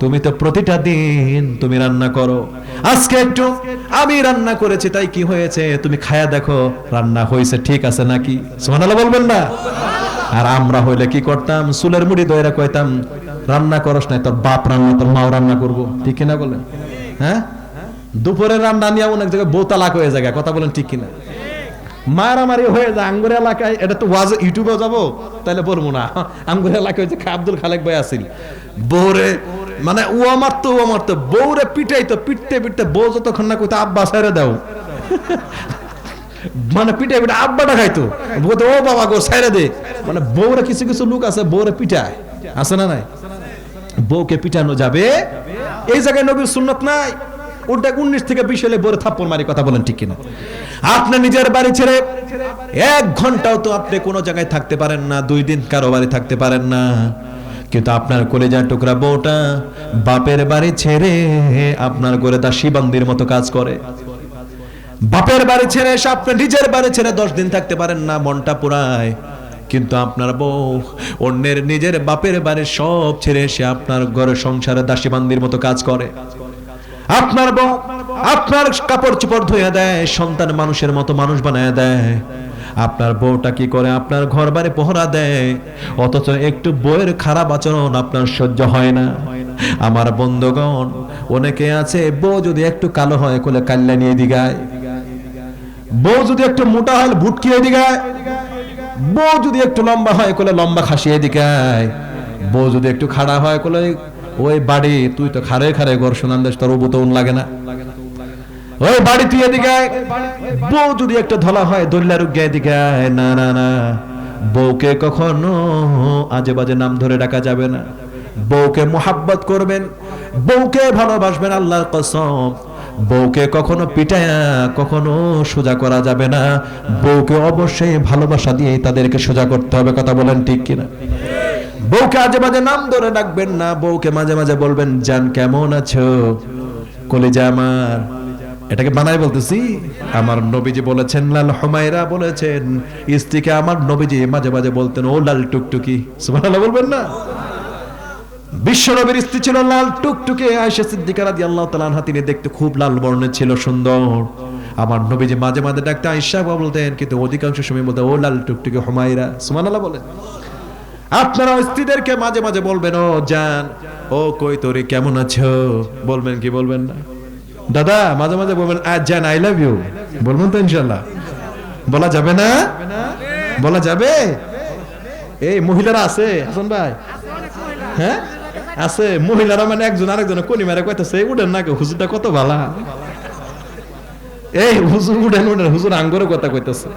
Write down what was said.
তুমি তো প্রতিটা দিন তুমি রান্না করো। আজকে একটু আমি রান্না করেছি, তাই কি হয়েছে? তুমি খায়া দেখো, রান্না হয়েছে, ঠিক আছে নাকি? সুবহানাল্লাহ বলবেন না? আর আমরা হইলে কি করতাম? চুলের মুড়ি দইরা কইতাম, রান্না করস না তোর বাপ রান্না, তোর মাও রান্না করব। ঠিক কিনা বলেন? হ্যাঁ? দুপুরে রান্না নিয়ে অনেক জায়গায় বউ তালাক হয়ে যায়, কথা বলেন ঠিক কিনা? মারামারি হয়ে যায় আঙ্গুর এলাকায়, এটা তো ওয়াজ ইউটিউবে যাব তাহলে বলব না। আঙ্গুর এলাকায় যে আব্দুল খালেক ভাই আসিল বউরে মানে ও মারতো ও মারতো, বউরে পিটাইতো, পিটতে পিটতে বউ যতক্ষণ না কইতো, আব্বা সাইরে দাও। মানে পিটাই পিটা আব্বাটা খাইতো। বলতো, ও বাবা গো সাইরে দে। মানে বৌরে কিছু কিছু লোক আছে বৌরে পিটায়। আছে না নাই? বউকে পিটানো যাবে? এই জায়গায় নবীর সুন্নত নাই? ওটা উনিশ থেকে বিশ হলে বউরে থাপ্পড় মারি কথা বলেন ঠিক কিনা? আপনি নিজের বাড়ি ছেড়ে এক ঘন্টাও তো আপনি কোনো জায়গায় থাকতে পারেন না, দুই দিন কারও বাড়ি থাকতে পারেন না। কিন্তু আপনার কলেজার টুকরা বউটা বাপের বাড়ি ছেড়ে আপনার করে দাসী বান্দির মতো কাজ করে। বাপের বাড়ি ছেড়ে এসে আপনি নিজের বাড়ি ছেড়ে দশ দিন থাকতে পারেন না, মনটা পুরায়। কিন্তু আপনার বউ অন্যের নিজের বাপের বাড়ির সব ছেড়ে এসে আপনার ঘরে সংসারে দাসী বান্দির মতো কাজ করে। আপনার আপনার কাপড় চোপড় ধুয়ে দেয়, সন্তান মানুষের মতো মানুষ বানায় দেয়। আপনার বউটা কি করে? আপনার ঘর বাড়ি পহরা দেয়। অথচ একটু বইয়ের খারাপ আচরণ আপনার সহ্য হয় না। আমার বন্ধুগণ, অনেকে আছে, বউ যদি একটু কালো হয়, কোলে কাল্লা নিয়ে দিগায় বউ যদি একটু মোটা হয় ভুটকিয়ে দিগায় বউ যদি একটু লম্বা হয়, কোলে লম্বা খাসিয়ে দিগায় বউ যদি একটু খাড়া হয়, কোলে ওই বাড়ি, তুই তো খারে খারে ঘর শোনান দেশ, তোর বুতন লাগে না। ওই বাড়ি তুই এদিকে বউ যদি একটা ধলা হয়, দল্লা রুগে এদিকে না না না। বউকে কখনো আজে বাজে নাম ধরে ডাকা যাবে না। বউকে মোহাব্বত করবেন, বউকে ভালোবাসবেন আল্লাহর কসম। বউকে কখনো পিটায়া, কখনো সোজা করা যাবে না। বউকে অবশ্যই ভালোবাসা দিয়ে তাদেরকে সোজা করতে হবে, কথা বলেন ঠিক কিনা? বউকে আজে মাঝে নাম ধরে ডাকবেন না, বউকে মাঝে মাঝে বলবেন, জান, কেমন আছো? কলিজা আমার। এটাকে বানাই বলতেছি, আমার নবীজি বলেছেন, লাল হুমায়রা বলেছেন, স্ত্রীকে আমার নবীজি মাঝে মাঝে বলতেন, ও লাল টুকটুকি। সুবহানাল্লাহ বলবেন না? বিশ্ব নবীর স্ত্রী ছিল লাল টুকটুকে, আয়েশা সিদ্দিকা রাদিয়াল্লাহু তাআলা আনহা, তিনি দেখতে খুব লাল বর্ণের ছিল, সুন্দর। আমার নবীজি মাঝে মাঝে ডাকতে, আয়েশা বলতেন, কিন্তু অধিকাংশ সময় বলতেন ও লাল টুকটুকে হুমায়রা। সুবহানাল্লাহ বলেন। আপনারা স্ত্রীদেরকে মাঝে মাঝে বলবেন, ও জান, ও কই তোরে, কেমন আছো? বলবেন কি বলবেন না? দাদা, মাঝে মাঝে বলবেন আজ জান আই লাভ ইউ বলবেন তো ইনশাল্লাহ বলা যাবে না? বলা যাবে? এই মহিলারা আছে, হাসান ভাই। হ্যাঁ? আছে, মহিলারা মানে একজন আরেকজনে কোনি মেরে কইতাছে উঠেন না হুজুরটা কত ভালা? এই হুজুর উঠেন উঠেন হুজুর আঙ্গরে কথা কইতেছে।